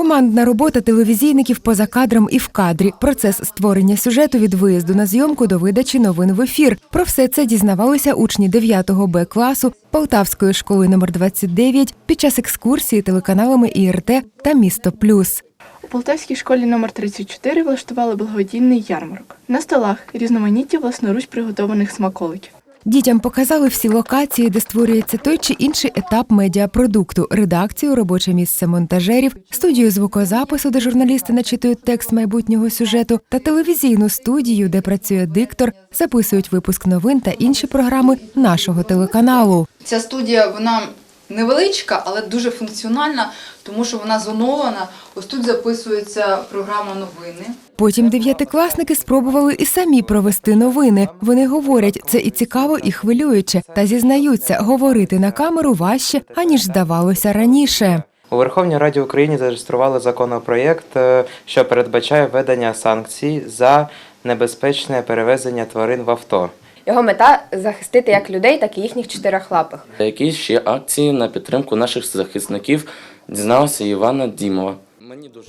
Командна робота телевізійників поза кадром і в кадрі. Процес створення сюжету від виїзду на зйомку до видачі новин в ефір. Про все це дізнавалися учні 9 Б класу Полтавської школи номер 29 під час екскурсії телеканалами ІРТ та Місто Плюс. У Полтавській школі номер 34 влаштували благодійний ярмарок. На столах різноманітні власноруч приготованих смаколиків. Дітям показали всі локації, де створюється той чи інший етап медіапродукту, редакцію, робоче місце монтажерів, студію звукозапису, де журналісти начитують текст майбутнього сюжету, та телевізійну студію, де працює диктор, записують випуск новин та інші програми нашого телеканалу. Ця студія вона невеличка, але дуже функціональна, тому що вона зонована. Ось тут записується програма новини. Потім дев'ятикласники спробували і самі провести новини. Вони говорять, це і цікаво, і хвилююче, та зізнаються, говорити на камеру важче аніж здавалося раніше. У Верховній Раді України зареєстрували законопроєкт, е, що передбачає введення санкцій за небезпечне перевезення тварин в авто. Його мета захистити як людей, так і їхніх чотирьохлапих. Які ще акції на підтримку наших захисників дізналася Івана Дімова.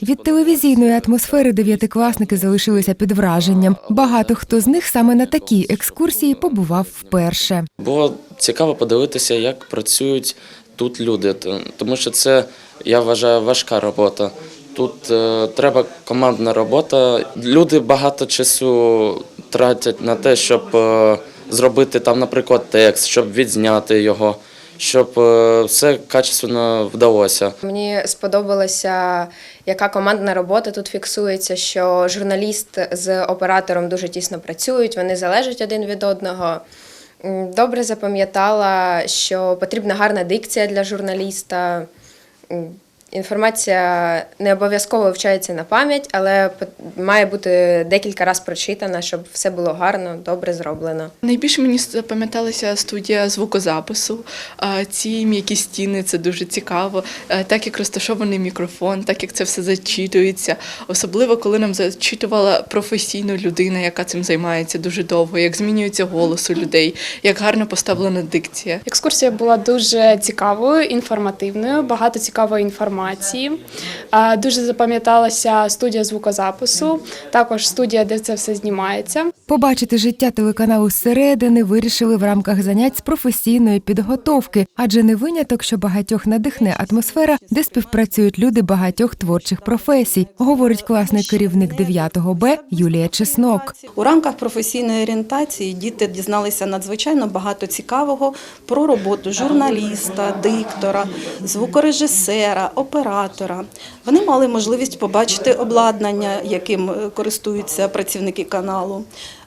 Від телевізійної атмосфери дев'ятикласники залишилися під враженням. Багато хто з них саме на такій екскурсії побував вперше. Було цікаво подивитися, як працюють тут люди, тому що це, я вважаю, важка робота. Тут е, треба командна робота. Люди багато часу тратять на те, щоб е, зробити там, наприклад, текст, щоб відзняти його, щоб е, все качественно вдалося. Мені сподобалося, яка командна робота тут фіксується, що журналіст з оператором дуже тісно працюють, вони залежать один від одного. Добре запам'ятала, що потрібна гарна дикція для журналіста. Інформація не обов'язково вивчається на пам'ять, але має бути декілька разів прочитана, щоб все було гарно, добре зроблено. Найбільше мені запам'яталася студія звукозапису. А, Ці м'які стіни це дуже цікаво. Так як розташований мікрофон, так як це все зачитується. Особливо коли нам зачитувала професійна людина, яка цим займається дуже довго, як змінюється голос у людей, як гарно поставлена дикція. Екскурсія була дуже цікавою, інформативною, багато цікавої інформації. А, Дуже запам'яталася студія звукозапису, також студія, де це все знімається. Побачити життя телеканалу зсередини вирішили в рамках занять з професійної підготовки, адже не виняток, що багатьох надихне атмосфера, де співпрацюють люди багатьох творчих професій, говорить класний керівник 9 Б Юлія Чеснок. У рамках професійної орієнтації діти дізналися надзвичайно багато цікавого про роботу журналіста, диктора, звукорежисера, оператора. Вони мали можливість побачити обладнання, яким користуються працівники каналу.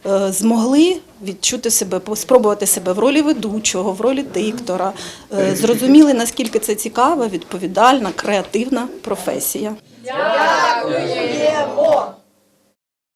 Е, Змогли відчути себе, спробувати себе в ролі ведучого, в ролі диктора. Е, Зрозуміли, наскільки це цікава, відповідальна, креативна професія. Дякуємо!